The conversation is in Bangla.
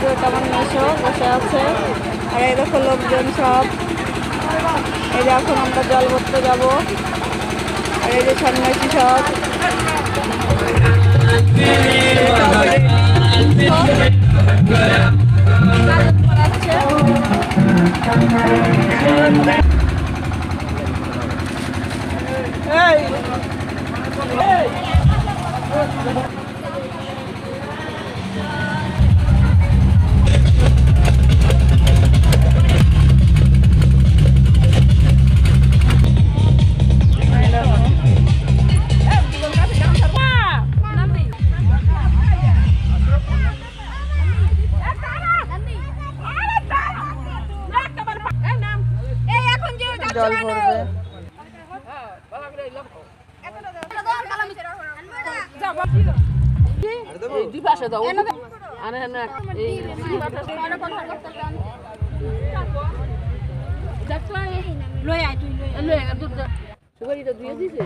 পুজোর তেমন মেশো বসে আছে। আর এই দেখো লোকজন সব। এই যে এখন আমরা জল ভরতে যাব। আর এই যে সন্ন্যাসী সব। ভরবে এই দুই পাশে আয় আরে না এই দেখলা লই আই তুই লই লই দুধ সুগারিটা দিয়ে দিছে